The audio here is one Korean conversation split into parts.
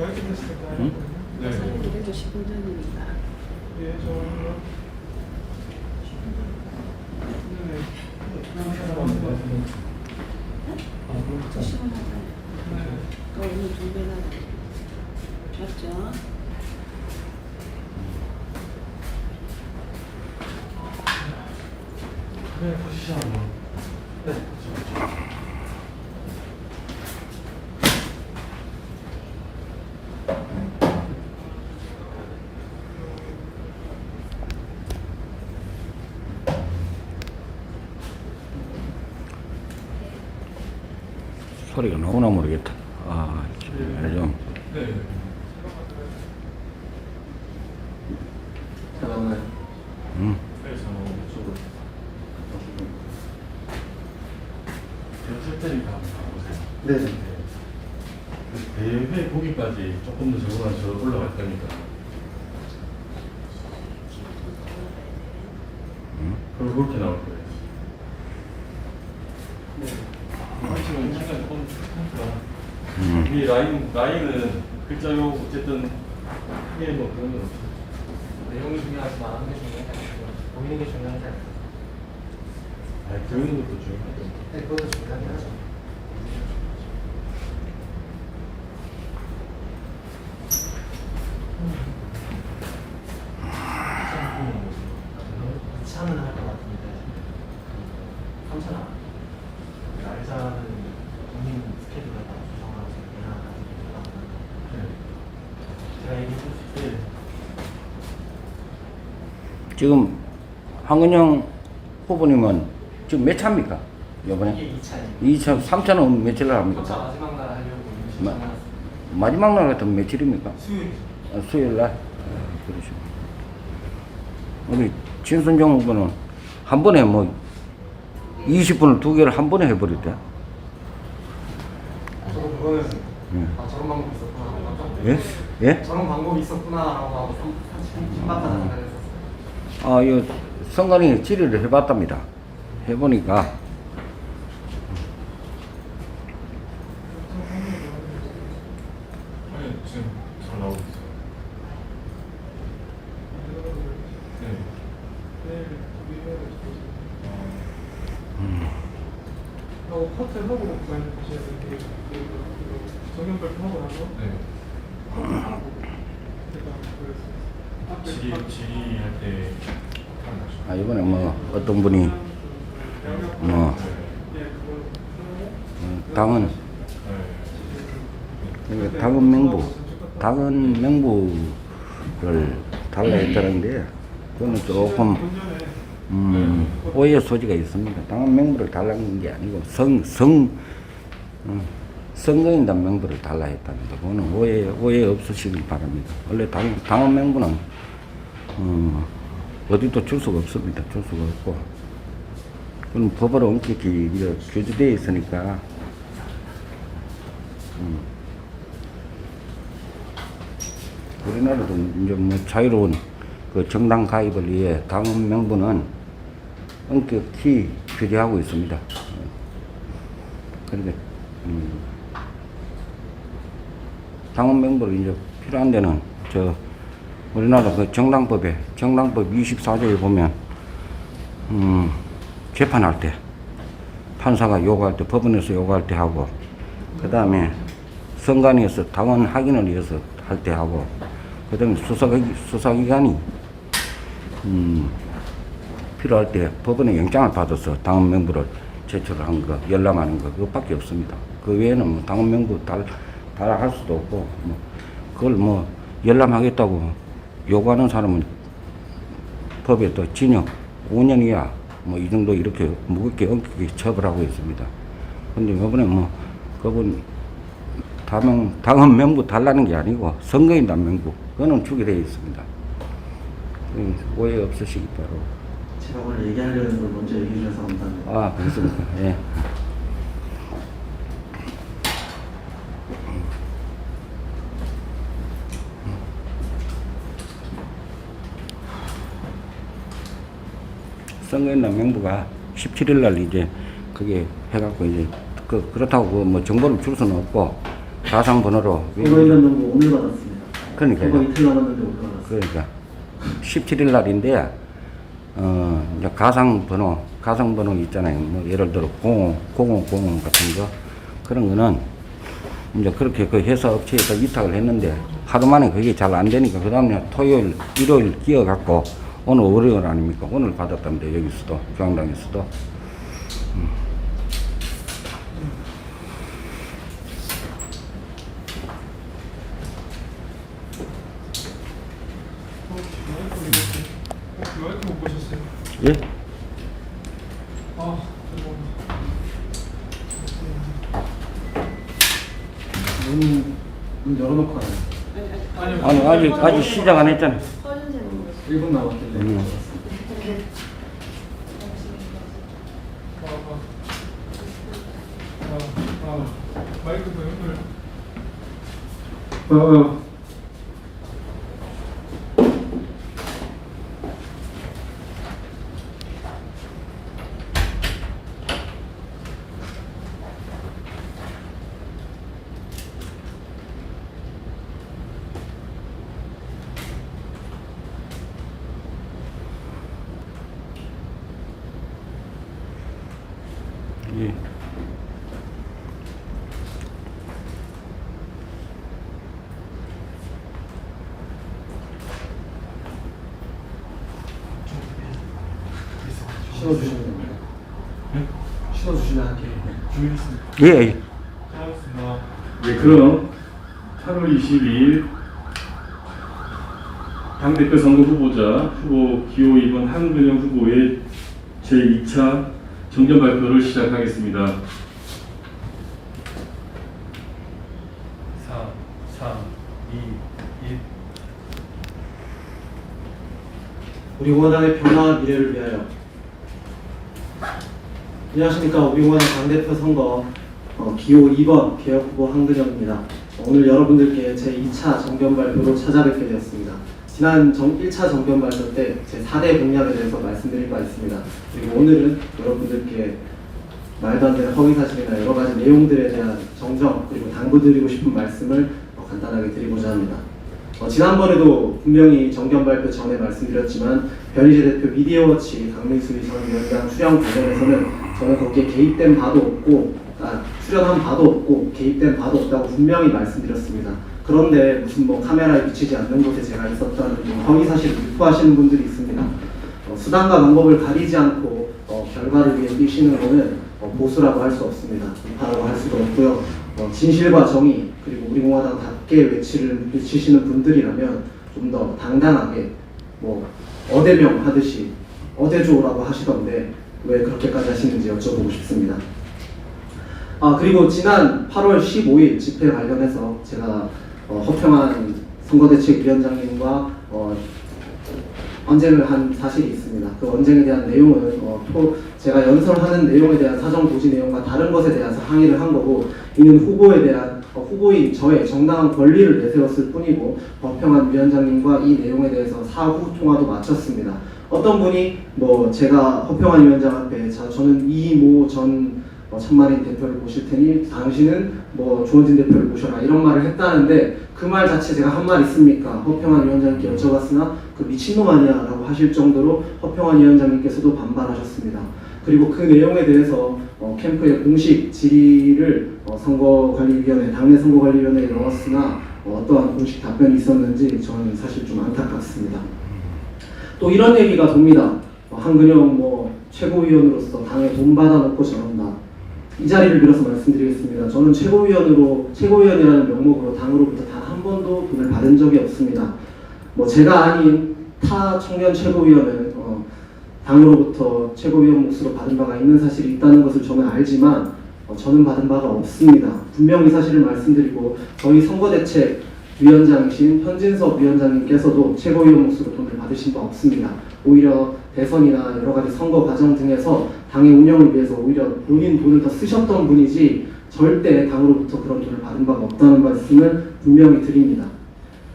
응? 네. 그래도 10분 전이니까. 예, 좋아요. 네네. 또 시원하잖아요. 네. 또 오늘 두 배나 맞죠? 네, 보시죠 소리가 나오나 모르겠다. 아, 좀. 음. 네. 그 대회 보기까지 조금 더 적응한 저 올라갈 거니까. 그럼 그렇게 나올 거예요. 지금 시간 조금 하니까. 음. 이 라인 라인은 글자요 어쨌든 크게 뭐 그런 건 없어요. 내용이 중요하지만 하는 게 중요하지 보이는 게 중요하지 않아요. 아, 그런 것도 중요하죠. 네, 그것도 중요하긴 하죠. 차는 할 것 같은데 3천 원. 날짜는 본인 스케줄에 따라 조정하고 그냥 네. 제가 얘기해 줄 수 있어요. 지금 황근영 후보님은 지금 몇 차입니까? 이번에? 이게 2차입니다. 2차, 3차는 며칠 날 합니까? 3차 마지막 날 하려고 마- 신청해놨습니다. 마지막 날 같은 며칠입니까? 수요일. 아, 수요일 날? 아, 그러시고. 우리 진순정 후보는 한 번에 뭐 20분을 두 개를 한 번에 해버렸대. 저도 그거는 예. 아 저런 방법이 있었구나 예? 예? 저런 방법이 있었구나라고 하고 좀 신박하다 생각했었어요. 아, 이 성관이 질의를 해봤답니다. 해보니까 아니 지금 잘 나오고 있어요. 네. 네, 하고 커트하고 많이 보셔야 돼요. 정형 발표 하고 나서 네. 아, 이번에 뭐 어떤 분이 뭐 어, 당은 당은 명부 당은 명부를 달라 했다는데 그거는 조금 음, 오해 소지가 있습니다. 당원 명부를 달라는 게 아니고 성, 성, 어, 선거인단 명부를 달라 했답니다. 그거는 오해, 오해 없으시길 바랍니다. 원래 당, 당원 명부는, 어, 어디도 줄 수가 없습니다. 줄 수가 없고. 그건 법으로 엄격히 규제되어 있으니까, 음. 우리나라도 이제 뭐 자유로운 그 정당 가입을 위해 당원 명부는 엄격히 규제하고 있습니다. 그런데 음, 당원 명부를 이제 필요한 데는 저 우리나라 그 정당법에 정당법 24조에 보면 음, 재판할 때 판사가 요구할 때 법원에서 요구할 때 하고 그 다음에 선관위에서 당원 확인을 위해서 할 때 하고 그 다음에 수사기, 수사기관이 음, 필요할 때 법원에 영장을 받아서 당원 명부를 제출한 거, 열람하는 거, 그것밖에 없습니다. 그 외에는 뭐 당원 명부 달, 달할 수도 없고, 뭐, 그걸 뭐, 열람하겠다고 요구하는 사람은 법에 또 징역 5년 이하, 뭐, 이 정도 이렇게 무겁게 엄격히 처벌하고 있습니다. 근데 이번에 뭐, 그분, 당원, 당원 명부 달라는 게 아니고, 선거인단 명부, 그거는 주게 되어 있습니다. 음, 오해 없으시기 바라고. 제가 오늘 얘기하려는 걸 먼저 얘기해 주셔서 감사합니다. 아, 그렇습니까? 예. 선거인단 명부가 17일 날 이제 그게 해갖고 이제 그, 그렇다고 그뭐 정보를 줄 수는 없고 가상 번호로 이런 정보 오늘 받았습니다. 그러니까요. 그거 이틀 남았는데 오늘 받았습니다. 그러니까 17일 날인데 어 이제 가상 번호 가상 번호 있잖아요. 뭐 예를 들어 00 0000 같은 거 그런 거는 이제 그렇게 그 회사 업체에다 위탁을 했는데 하루 만에 그게 잘 안 되니까 그 다음날 토요일 일요일 끼어 갖고 오늘 월요일 아닙니까? 오늘 받았답니다. 여기서도 중앙당에서도 혹시 마이크 못 보셨어요? 예? 아, 죄송합니다. 문, 문 열어놓고 하네. 아니, 아니, 아직 시작 안 했잖아. 허준세는 1분 남았길래. 음. 아, 아. 아, 아. 마이크 도 연결. 어, 어. 예. 됩니다. 네? 할게요. 예. 예. 잘했습니다. 네, 그럼 8월 22일 당대표 선거 후보자 후보 기호 2번 한근영 후보의 제2차 정견 발표를 시작하겠습니다. 4, 3, 2, 1. 우리 공화당의 변화와 미래를 위하여 안녕하십니까 우리 공화당 당대표 선거 어, 기호 2번 개혁 후보 한근영입니다 오늘 여러분들께 제2차 정견 발표로 찾아뵙게 되었습니다 지난 정, 1차 정견 발표 때 제 4대 공약에 대해서 말씀드릴 바 있습니다 그리고 오늘은 여러분들께 말도 안 되는 허위사실이나 여러 가지 내용들에 대한 정정 그리고 당부드리고 싶은 말씀을 어, 간단하게 드리고자 합니다 어, 지난번에도 분명히 정견 발표 전에 말씀드렸지만 변희재 대표 미디어워치 강민수 전 위원장 출연 관련해서는 저는 거기에 개입된 바도 없고 아, 출연한 바도 없고 개입된 바도 없다고 분명히 말씀드렸습니다. 그런데 무슨 뭐 카메라에 비치지 않는 곳에 제가 등 허위 사실을 유포하시는 분들이 있습니다. 어, 수단과 방법을 가리지 않고 어, 결과를 위해 뛰시는 것은 어, 보수라고 할 수 없습니다. 비파라고 할 수도 없고요. 어, 진실과 정의 그리고 우리 공화당답게 외치를 외치시는 분들이라면 좀 더 당당하게 뭐 어대명 하듯이 어대조라고 하시던데 왜 그렇게까지 하시는지 여쭤보고 싶습니다. 아 그리고 지난 8월 15일 집회 관련해서 제가 어, 허평한 선거대책위원장님과 어, 언쟁을 한 사실이 있습니다. 그 언쟁에 대한 내용은 어, 토, 제가 연설하는 내용에 대한 사정 고지 내용과 다른 것에 대해서 항의를 한 거고 이는 후보에 대한 어, 후보인 저의 정당한 권리를 내세웠을 뿐이고 법평한 위원장님과 이 내용에 대해서 사후 통화도 마쳤습니다. 어떤 분이 뭐 제가 허평한 위원장 앞에 자, 저는 이모 전 어, 천만인 대표를 모실 테니 당신은 뭐 조원진 대표를 모셔라 이런 말을 했다는데 그 말 자체 제가 한 말 있습니까? 허평한 위원장님께 여쭤봤으나 그 미친놈 아니야라고 하실 정도로 허평한 위원장님께서도 반발하셨습니다. 그리고 그 내용에 대해서 어, 캠프의 공식 질의를 어, 선거관리위원회 당내 선거관리위원회에 넣었으나 어, 어떠한 공식 답변이 있었는지 저는 사실 좀 안타깝습니다. 또 이런 얘기가 돕니다. 어, 한근영 뭐 최고위원으로서 당에 돈 받아놓고 저런다. 이 자리를 빌어서 말씀드리겠습니다. 저는 최고위원으로 최고위원이라는 명목으로 당으로부터 단 한 번도 돈을 받은 적이 없습니다. 뭐 제가 아닌 타 청년 최고위원은 어, 당으로부터 최고위원 몫으로 받은 바가 있는 사실이 있다는 것을 저는 알지만 어, 저는 받은 바가 없습니다. 분명히 사실을 말씀드리고 저희 선거대책 위원장이신 현진석 위원장님께서도 최고위원 몫으로 돈을 받으신 바 없습니다. 오히려 대선이나 여러 가지 선거 과정 등에서 당의 운영을 위해서 오히려 본인 돈을 더 쓰셨던 분이지 절대 당으로부터 그런 돈을 받은 바가 없다는 말씀을 분명히 드립니다.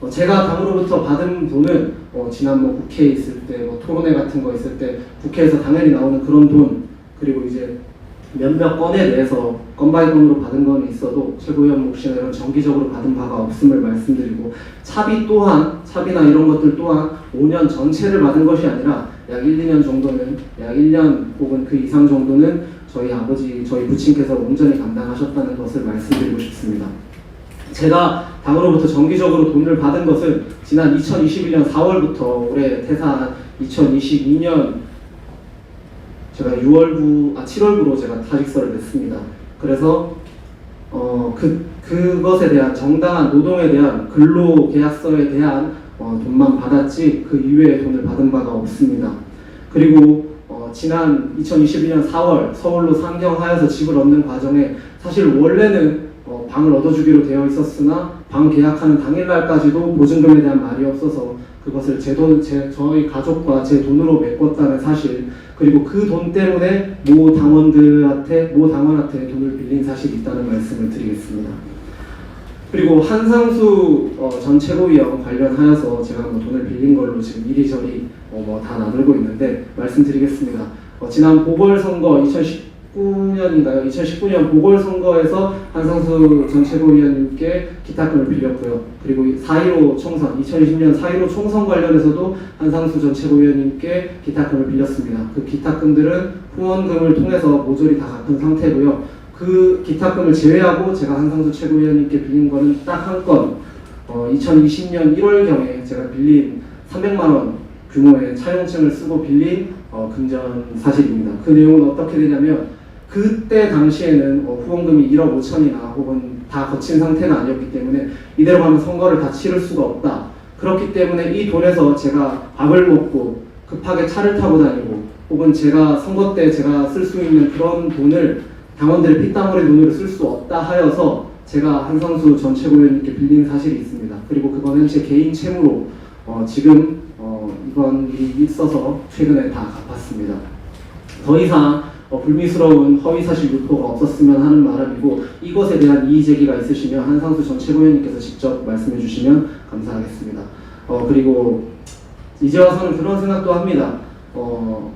어, 제가 당으로부터 받은 돈은 어, 지난 뭐 국회에 있을 때, 뭐 토론회 같은 거 있을 때 국회에서 당연히 나오는 그런 돈 그리고 이제 몇몇 건에 대해서 건바이 건으로 받은 건 있어도 최고위원 몫이나 이런 정기적으로 받은 바가 없음을 말씀드리고 차비 또한 차비나 이런 것들 또한 5년 전체를 받은 것이 아니라 약 1, 2년 정도는 약 1년 혹은 그 이상 정도는 저희 아버지 저희 부친께서 온전히 감당하셨다는 것을 말씀드리고 싶습니다. 제가 당으로부터 정기적으로 돈을 받은 것은 지난 2021년 4월부터 올해 퇴사한 2022년 제가 6월부 아 7월부로 제가 사직서를 냈습니다. 그래서 어 그 그것에 대한 정당한 노동에 대한 근로 계약서에 대한 어, 돈만 받았지 그 이외의 돈을 받은 바가 없습니다. 그리고 어, 지난 2021년 4월 서울로 상경하여서 집을 얻는 과정에 사실 원래는 어, 방을 얻어주기로 되어 있었으나 방 계약하는 당일날까지도 보증금에 대한 말이 없어서 그것을 제 돈, 제, 저희 가족과 제 돈으로 메꿨다는 사실 그리고 그 돈 때문에 모 당원들한테 모 당원한테 돈을 빌린 사실이 있다는 말씀을 드리겠습니다. 그리고 한상수 어, 전 최고위원 관련하여서 제가 뭐 돈을 빌린 걸로 지금 이리저리 어, 뭐다 나누고 있는데 말씀드리겠습니다. 어, 지난 보궐선거 2019년인가요? 2019년 보궐선거에서 한상수 전 최고위원님께 기타금을 빌렸고요. 그리고 4.15 총선, 2020년 4.15 총선 관련해서도 한상수 전 최고위원님께 기타금을 빌렸습니다. 그 기타금들은 후원금을 통해서 모조리 다 갚은 상태고요. 그 기타금을 제외하고 제가 한상수 최고위원님께 빌린 거는 딱 한 건, 어, 2020년 1월경에 제가 빌린 300만 원 규모의 차용증을 쓰고 빌린 어, 금전 사실입니다. 그 내용은 어떻게 되냐면 그때 당시에는 어, 후원금이 1억 5천이나 혹은 다 거친 상태가 아니었기 때문에 이대로 가면 선거를 다 치를 수가 없다. 그렇기 때문에 이 돈에서 제가 밥을 먹고 급하게 차를 타고 다니고 혹은 제가 선거 때 제가 쓸 수 있는 그런 돈을 당원들의 피땀 흘린 돈으로 쓸 수 없다 하여서 제가 한상수 전 최고위원님께 빌린 사실이 있습니다. 그리고 그거는 제 개인 채무로 어, 지금 어, 이번 일이 있어서 최근에 다 갚았습니다. 더 이상 어, 불미스러운 허위사실 유포가 없었으면 하는 바람이고 이것에 대한 이의 제기가 있으시면 한상수 전 최고위원님께서 직접 말씀해 주시면 감사하겠습니다. 어, 그리고 이제 와서는 그런 생각도 합니다. 어,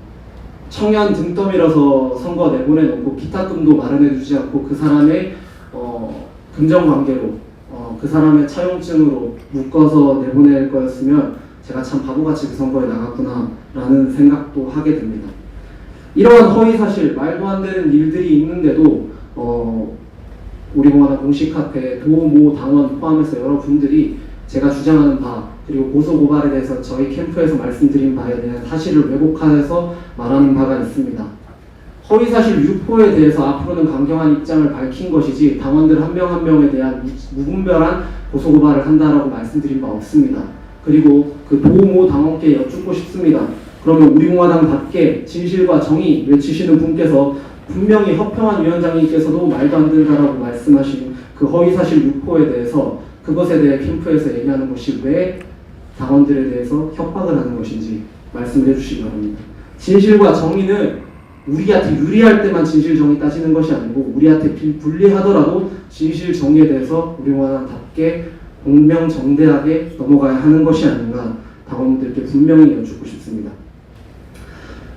청년 등 떠밀어서 선거 내보내놓고 기타금도 마련해 주지 않고 그 사람의 어, 금전관계로 어, 그 사람의 차용증으로 묶어서 내보낼 거였으면 제가 참 바보같이 그 선거에 나갔구나 라는 생각도 하게 됩니다. 이러한 허위사실, 말도 안 되는 일들이 있는데도 어, 우리 공화당 공식 카페 도모 당원 포함해서 여러분들이 제가 주장하는 바 그리고 고소 고발에 대해서 저희 캠프에서 말씀드린 바에 대한 사실을 왜곡하여서 말하는 바가 있습니다. 허위 사실 유포에 대해서 앞으로는 강경한 입장을 밝힌 것이지 당원들 한 명 한 명에 대한 무- 무분별한 고소 고발을 한다라고 말씀드린 바 없습니다. 그리고 그 도모 당원께 여쭙고 싶습니다. 그러면 우리 공화당답게 진실과 정의 외치시는 분께서 분명히 허평한 위원장님께서도 말도 안 된다라고 말씀하신 그 허위 사실 유포에 대해서 그것에 대해 캠프에서 얘기하는 것이 왜 당원들에 대해서 협박을 하는 것인지 말씀을 해주시기 바랍니다. 진실과 정의는 우리한테 유리할 때만 진실 정의 따지는 것이 아니고 우리한테 비- 불리하더라도 진실 정의에 대해서 우리 원한답게 공명정대하게 넘어가야 하는 것이 아닌가 당원들께 분명히 여쭙고 싶습니다.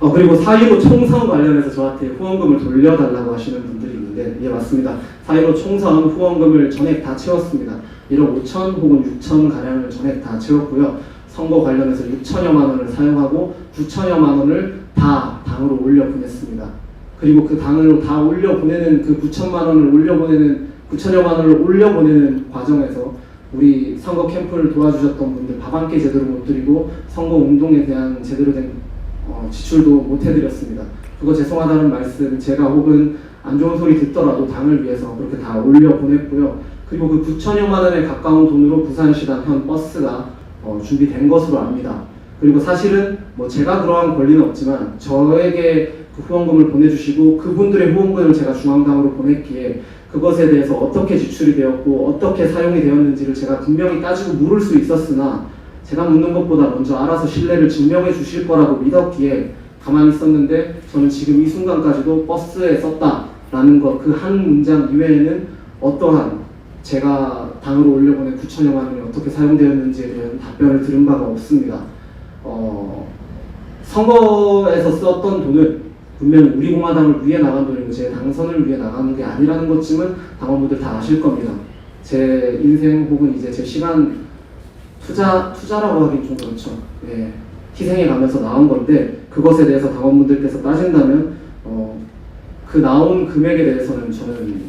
어, 그리고 4.15 총선 관련해서 저한테 후원금을 돌려달라고 하시는 분들이 있는데, 예, 맞습니다. 4.15 총선 후원금을 전액 다 채웠습니다. 1억 5천 혹은 6천 가량을 전액 다 채웠고요. 선거 관련해서 6천여만 원을 사용하고 9천여만 원을 다 당으로 올려 보냈습니다. 그리고 그 당으로 다 올려 보내는 그 9천만 원을 올려 보내는 9천여만 원을 올려 보내는 과정에서 우리 선거 캠프를 도와주셨던 분들 밥 한 끼 제대로 못 드리고 선거 운동에 대한 제대로 된 어, 지출도 못 해드렸습니다. 그거 죄송하다는 말씀 제가 혹은 안 좋은 소리 듣더라도 당을 위해서 그렇게 다 올려 보냈고요. 그리고 그 9천여만 원에 가까운 돈으로 부산시당 현 버스가 어, 준비된 것으로 압니다. 그리고 사실은 뭐 제가 그러한 권리는 없지만 저에게 그 후원금을 보내주시고 그분들의 후원금을 제가 중앙당으로 보냈기에 그것에 대해서 어떻게 지출이 되었고 어떻게 사용이 되었는지를 제가 분명히 따지고 물을 수 있었으나 제가 묻는 것보다 먼저 알아서 신뢰를 증명해 주실 거라고 믿었기에 가만히 있었는데 저는 지금 이 순간까지도 버스에 썼다라는 것 그 한 문장 이외에는 어떠한 제가 당으로 올려보낸 9천여 만 원이 어떻게 사용되었는지에 대한 답변을 들은 바가 없습니다. 어, 선거에서 썼던 돈은 분명히 우리 공화당을 위해 나간 돈이고 제 당선을 위해 나가는 게 아니라는 것쯤은 당원분들 다 아실 겁니다. 제 인생 혹은 이제 제 시간 투자 투자라고 하긴 좀 그렇죠. 예, 희생해 가면서 나온 건데 그것에 대해서 당원분들께서 따진다면 어, 그 나온 금액에 대해서는 저는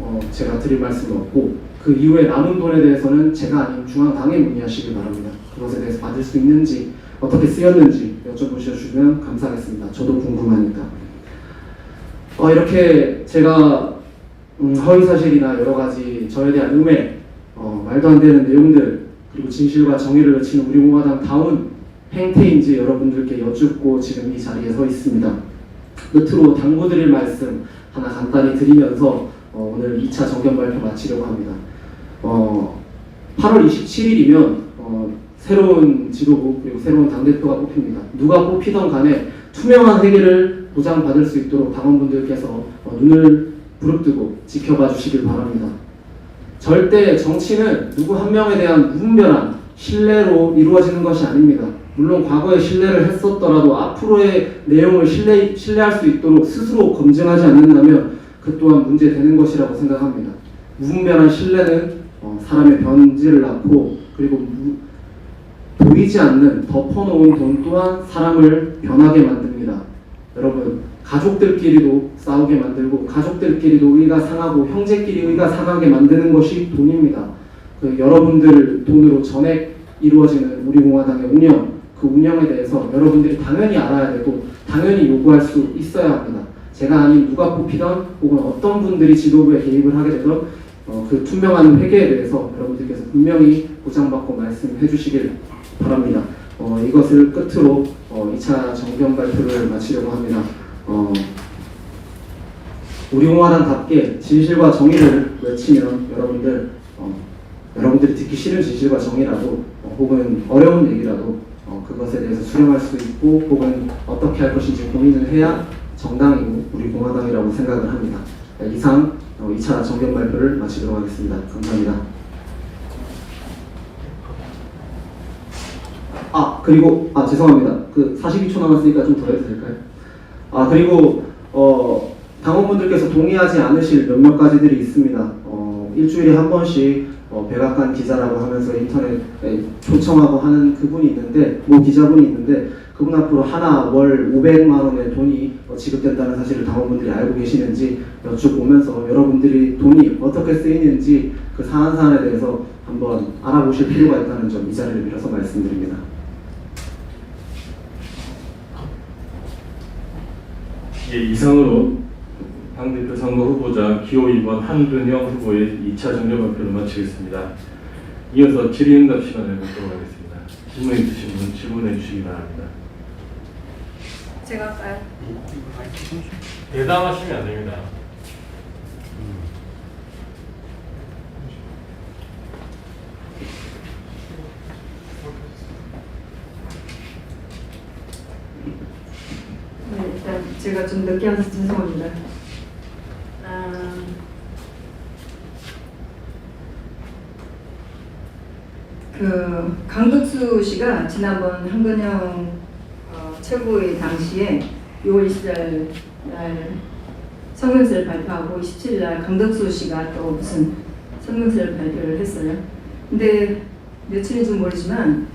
어, 제가 드릴 말씀은 없고 그 이후에 남은 돈에 대해서는 제가 아닌 중앙당에 문의하시길 바랍니다. 그것에 대해서 받을 수 있는지 어떻게 쓰였는지 여쭤보셔주면 감사하겠습니다. 저도 궁금하니까. 어, 이렇게 제가 음, 허위사실이나 여러 가지 저에 대한 음해, 어, 말도 안 되는 내용들, 그리고 진실과 정의를 외치는 우리 공화당 다운 행태인지 여러분들께 여쭙고 지금 이 자리에 서 있습니다. 끝으로 당부드릴 말씀 하나 간단히 드리면서 어, 오늘 2차 정견 발표 마치려고 합니다. 어, 8월 27일이면 어, 새로운 지도부 그리고 새로운 당대표가 뽑힙니다. 누가 뽑히던 간에 투명한 회계를 보장받을 수 있도록 당원분들께서 어, 눈을 부릅뜨고 지켜봐 주시길 바랍니다. 절대 정치는 누구 한 명에 대한 무분별한 신뢰로 이루어지는 것이 아닙니다. 물론 과거에 신뢰를 했었더라도 앞으로의 내용을 신뢰, 신뢰할 수 있도록 스스로 검증하지 않는다면 그 또한 문제되는 것이라고 생각합니다. 무분별한 신뢰는 어, 사람의 변질을 낳고 그리고 무- 보이지 않는 덮어놓은 돈 또한 사람을 변하게 만듭니다. 여러분 가족들끼리도 싸우게 만들고 가족들끼리도 의가 상하고 형제끼리 의가 상하게 만드는 것이 돈입니다. 그 여러분들 돈으로 전액 이루어지는 우리 공화당의 운영 그 운영에 대해서 여러분들이 당연히 알아야 되고 당연히 요구할 수 있어야 합니다. 제가 아닌 누가 뽑히던 혹은 어떤 분들이 지도부에 개입을 하게 되던 어, 그 투명한 회계에 대해서 여러분들께서 분명히 보장받고 말씀해 주시길 바랍니다. 어, 이것을 끝으로 어, 2차 정견 발표를 마치려고 합니다. 어, 우리 공화당답게 진실과 정의를 외치면 여러분들 어, 여러분들이 듣기 싫은 진실과 정의라도 어, 혹은 어려운 얘기라도 어, 그것에 대해서 수렴할 수 있고 혹은 어떻게 할 것인지 고민을 해야 정당이고 우리 공화당이라고 생각을 합니다. 네, 이상 어, 2차 정견 발표를 마치도록 하겠습니다. 감사합니다. 아 그리고 아 죄송합니다. 그 42초 남았으니까 좀 더 해도 될까요? 아 그리고 어 당원분들께서 동의하지 않으실 몇몇 가지들이 있습니다. 어 일주일에 한 번씩 어, 백악관 기자라고 하면서 인터넷에 초청하고 하는 그분이 있는데 모 기자분이 있는데 그분 앞으로 하나 월 500만 원의 돈이 어, 지급된다는 사실을 당원분들이 알고 계시는지 여쭤보면서 여러분들이 돈이 어떻게 쓰이는지 그 사안 사안에 대해서 한번 알아보실 필요가 있다는 점 이 자리를 빌어서 말씀드립니다. 예, 이상으로 당 대표 선거 후보자 기호 2번 한근영 후보의 2차 정견 발표를 마치겠습니다. 이어서 질의응답 시간을 갖도록 하겠습니다. 질문 있으신 분 질문해 주시기 바랍니다. 제가 할까요? 대담하시면 안 됩니다. 네, 일단 제가 좀 늦게 와서 죄송합니다. 아, 그 강덕수 씨가 지난번 한근영 어, 최고의 당시에 6월 20일 날 성명서를 발표하고 27일 날 강덕수 씨가 또 무슨 성명서를 발표를 했어요. 근데 며칠인지 모르지만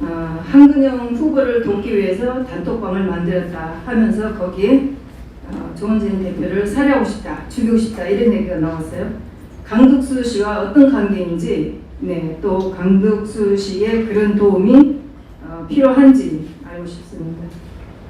어, 한근영 후보를 돕기 위해서 단톡방을 만들었다 하면서 거기에 어, 조원진 대표를 살해하고 싶다, 죽이고 싶다 이런 얘기가 나왔어요. 강덕수 씨와 어떤 관계인지, 네, 또 강덕수 씨의 그런 도움이 어, 필요한지 알고 싶습니다.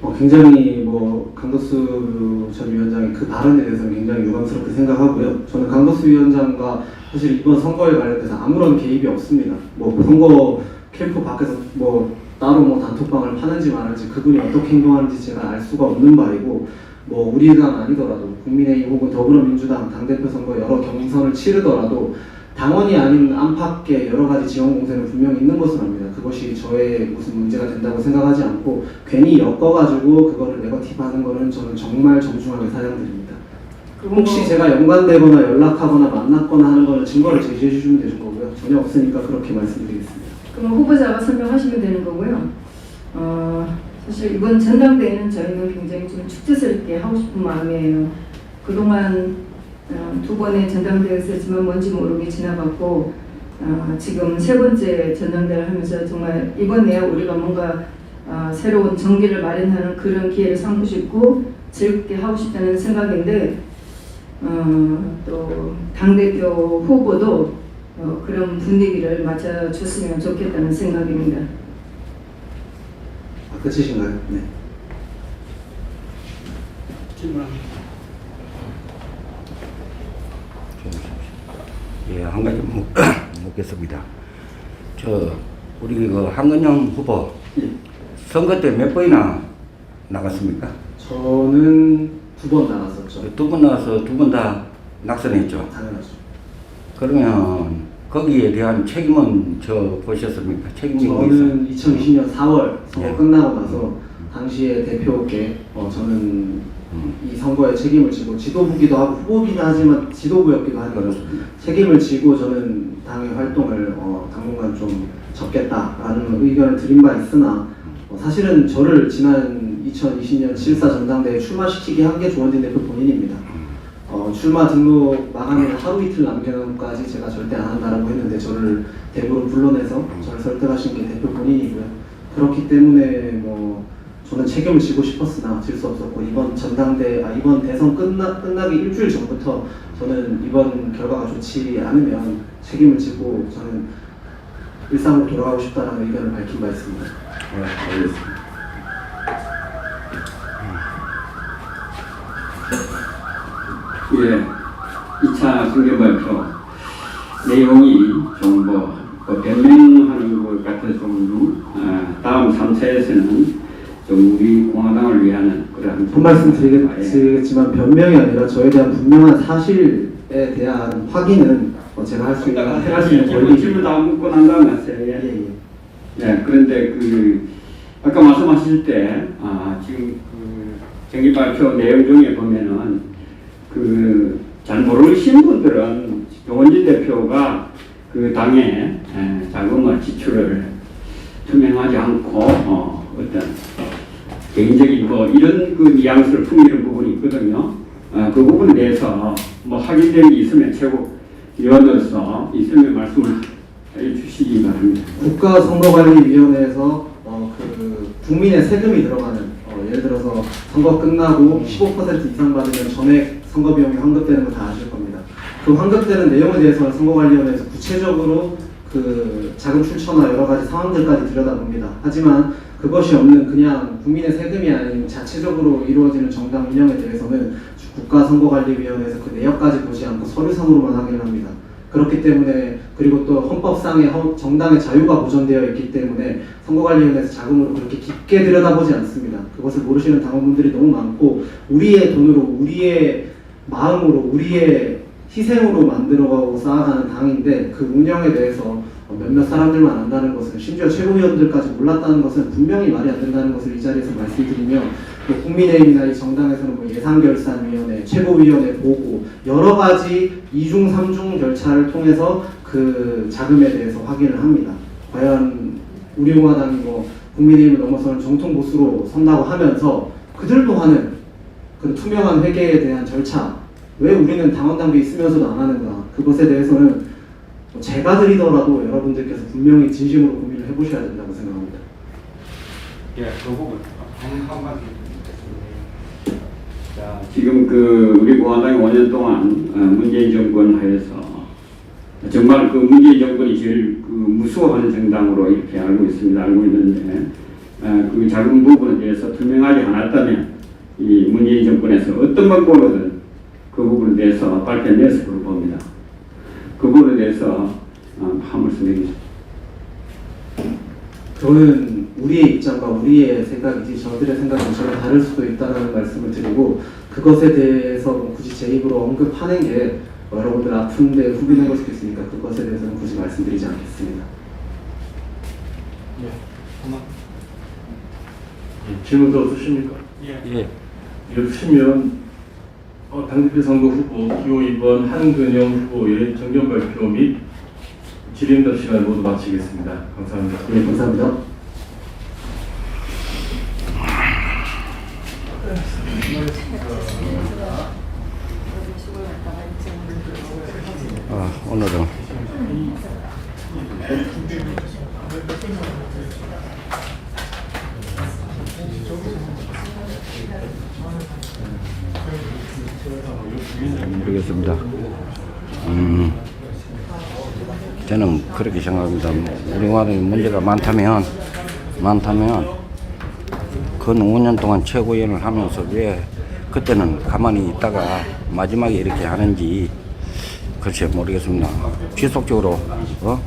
어, 굉장히 뭐 강덕수 전 위원장의 그 발언에 대해서 굉장히 유감스럽게 생각하고요. 저는 강덕수 위원장과 사실 이번 선거에 관련돼서 아무런 개입이 없습니다. 뭐 선거 캠프 밖에서 뭐 따로 뭐 단톡방을 파는지 마는지 그분이 어떻게 행동하는지 제가 알 수가 없는 바이고 뭐 우리 당 아니더라도 국민의힘 혹은 더불어민주당 당대표 선거 여러 경선을 치르더라도 당원이 아닌 안팎의 여러 가지 지원 공세는 분명히 있는 것으로 압니다. 그것이 저의 무슨 문제가 된다고 생각하지 않고 괜히 엮어가지고 그거를 네거티브하는 거는 저는 정말 정중하게 사양드립니다. 혹시 뭐- 제가 연관되거나 연락하거나 만났거나 하는 거는 증거를 제시해 주시면 되는 거고요. 전혀 없으니까 그렇게 말씀드리겠습니다. 그럼 후보자가 설명하시면 되는 거고요. 어, 사실 이번 전당대회는 저희는 굉장히 좀 축제스럽게 하고 싶은 마음이에요. 그동안 어, 두 번의 전당대회가 있었지만 뭔지 모르게 지나갔고 어, 지금 세 번째 전당대회를 하면서 정말 이번에 우리가 뭔가 어, 새로운 정기를 마련하는 그런 기회를 삼고 싶고 즐겁게 하고 싶다는 생각인데 어, 또 당대표 후보도 어, 그런 분위기를 맞춰줬으면 좋겠다는 생각입니다. 아, 끝이신가요? 네. 예, 한 가지 묻, 묻겠습니다. 저 우리 그 한근영 후보 선거 때 몇 번이나 나갔습니까? 저는 두 번 나갔었죠. 두 번 나가서 두 번 다 낙선했죠. 당연하죠. 그러면 거기에 대한 책임은 저 보셨습니까? 책임이? 저는 2020년 4월 선거 예. 끝나고 나서 당시에 대표께 어, 저는 음, 이 선거에 책임을 지고 지도부기도 하고 후보기는 하지만 지도부였기도 하니까 그렇습니다. 책임을 지고 저는 당의 활동을 어, 당분간 좀 접겠다라는 의견을 드린 바 있으나 어, 사실은 저를 지난 2020년 7.4 전당대회에 출마시키게 한 게 조원진 대표 본인입니다. 어, 출마 등록 마감일 하루 이틀 남겨까지 제가 절대 안 한다라고 했는데 저를 대구로 불러내서 저를 설득하신 게 대표 본인이고요. 그렇기 때문에 뭐 저는 책임을 지고 싶었으나 질 수 없었고 이번 전당대 아 이번 대선 끝나 끝나기 일주일 전부터 저는 이번 결과가 좋지 않으면 책임을 지고 저는 일상으로 돌아가고 싶다라는 의견을 밝힌 바 있습니다. 네, 알겠습니다. 예, 2차 선거 발표 내용이 좀뭐 뭐 변명하는 것 같아서 좀 어, 다음 3차에서는 좀 우리 공화당을 위한 그런 본 말씀 아, 예. 드리겠지만 변명이 아니라 저에 대한 분명한 사실에 대한 확인은 어, 제가 할 수 있는 할 수 있는 기본 권리. 질문 다 묻고 난 다음에 하세요. 예, 예. 예. 예, 그런데 그 아까 말씀하실 때 아, 지금 그 정기 발표 내용 중에 보면은 그 잘 모르신 분들은 조원진 대표가 그 당에 예, 자금을 지출을 투명하지 않고 어, 어떤 개인적인 뭐 이런 그 뉘앙스를 풍기는 부분이 있거든요. 아, 그 부분에 대해서 뭐 확인된 게 있으면 최고 위원으로서 있으면 말씀을 해 주시기 바랍니다. 국가선거관리위원회에서 어, 그 국민의 세금이 들어가는 어, 예를 들어서 선거 끝나고 15% 이상 받으면 전액 선거 비용이 환급되는 거 다 아실 겁니다. 그 환급되는 내용에 대해서는 선거관리위원회에서 구체적으로 그 자금 출처나 여러 가지 상황들까지 들여다봅니다. 하지만 그것이 없는 그냥 국민의 세금이 아닌 자체적으로 이루어지는 정당 운영에 대해서는 국가선거관리위원회에서 그 내역까지 보지 않고 서류상으로만 확인을 합니다. 그렇기 때문에 그리고 또 헌법상의 헌- 정당의 자유가 보존되어 있기 때문에 선거관리위원회에서 자금으로 그렇게 깊게 들여다보지 않습니다. 그것을 모르시는 당원분들이 너무 많고 우리의 돈으로 우리의 마음으로 우리의 희생으로 만들어가고 쌓아가는 당인데 그 운영에 대해서 몇몇 사람들만 안다는 것은 심지어 최고위원들까지 몰랐다는 것은 분명히 말이 안 된다는 것을 이 자리에서 말씀드리며 뭐 국민의힘이나 이 정당에서는 뭐 예산결산위원회, 최고위원회 보고 여러 가지 이중 삼중 절차를 통해서 그 자금에 대해서 확인을 합니다. 과연 우리 공화당이 뭐 국민의힘을 넘어서는 정통 보수로 선다고 하면서 그들도 하는 그 투명한 회계에 대한 절차 왜 우리는 당원 당규 있으면서도 안 하는가 그것에 대해서는 뭐 제가 드리더라도 여러분들께서 분명히 진심으로 고민을 해보셔야 된다고 생각합니다. 예, 그 부분 한 마디 자, 지금 그 우리 공화당이 5년 동안 어, 문재인 정권 하에서 정말 그 문재인 정권이 제일 그 무서워하는 정당으로 이렇게 알고 있습니다. 알고 있는데 어, 그 작은 부분에 대해서 투명하지 않았다면 이 문재인 정권에서 어떤 방법으로든 그 부분에 대해서 밝혀냈을 거로 봅니다. 그 부분에 대해서 어, 한 말씀 드리겠습니다. 저는 우리의 입장과 우리의 생각이지 저들의 생각은 전혀 다를 수도 있다는 말씀을 드리고 그것에 대해서 뭐 굳이 제 입으로 언급하는 게 여러분들 아픈데 후비는 걸 수도 있으니까 그것에 대해서는 굳이 말씀드리지 않겠습니다. 예, 질문 더 없으십니까? 예, 이렇게 보시면 어, 당대표 선거 후보 기호 2번 한근영 후보의 정견 발표 및 질의응답 시간 모두 마치겠습니다. 감사합니다. 네, 감사합니다. 아, 오늘은 저는 그렇게 생각합니다. 우리나라에 문제가 많다면, 많다면, 근 5년 동안 최고위원을 하면서 왜 그때는 가만히 있다가 마지막에 이렇게 하는지, 글쎄 모르겠습니다. 지속적으로, 어?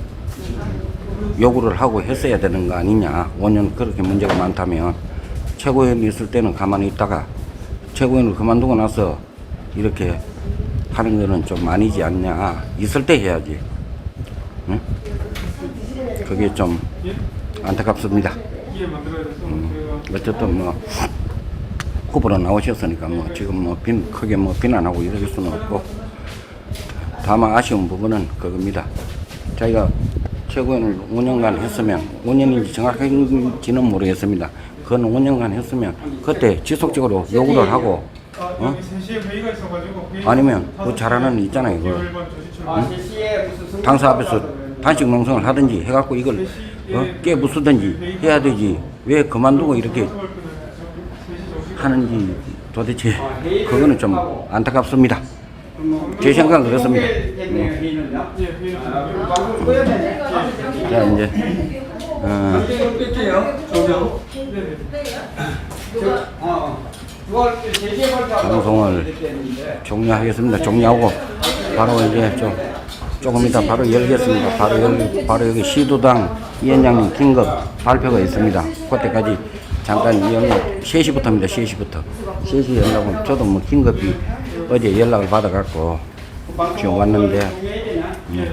요구를 하고 했어야 되는 거 아니냐. 5년 그렇게 문제가 많다면, 최고위원이 있을 때는 가만히 있다가, 최고위원을 그만두고 나서 이렇게 하는 거는 좀 아니지 않냐. 있을 때 해야지. 응? 그게 좀 안타깝습니다. 저희가 어쨌든 뭐 후보로 나오셨으니까 뭐 지금 뭐 빈, 크게 뭐 비난하고 이럴 수는 없고 다만 아쉬운 부분은 그겁니다. 자기가 최고위원을 5년간 했으면 5년인지 정확한지는 모르겠습니다. 그건 5년간 했으면 그때 지속적으로 요구를 하고 아, 어? 여기 3시에 회의가 있어가지고 회의 아니면 그 잘하는 일 있잖아요, 그거. 승부 당사 앞에서. 단식 농성을 하든지 해갖고 이걸 어? 깨부수든지 해야 되지 왜 그만두고 이렇게 다섯 발표는 저 3시 정시 하는지 도대체 그거는 좀 안타깝습니다. 뭐, 제 생각은 그렇습니다. 되네. 자 이제 어, 방송을 끌게요. 조명. 네네. 어, 9월 3시에 발표하고 방송을 됐는데. 종료하겠습니다. 종료하고 바로 이제 좀 조금 이따 바로 열겠습니다. 바로 여기 바로 여기 시도당 위원장님 긴급 발표가 있습니다. 그때까지 잠깐 연락 3시부터입니다. 3시부터 3시 연락은 저도 뭐 긴급히 어제 연락을 받아갖고 지금 왔는데 네.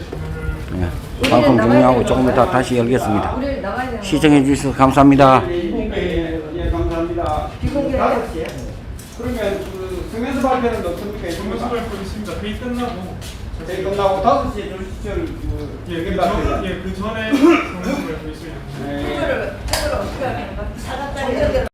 네. 방송 종료하고 조금 이따 다시 열겠습니다. 시청해 주셔서 감사합니다. 그 발표는 어떻습니까? 정말 발표 있습니다. 회의 끝나고 저희 끝나고 다섯 시에 조시철 그 예, 그 의견 전, 발표. 예, 그 전에 정말 발표 있어요. 예. 이거를 이거를 어떻게 하는 거야? 정력을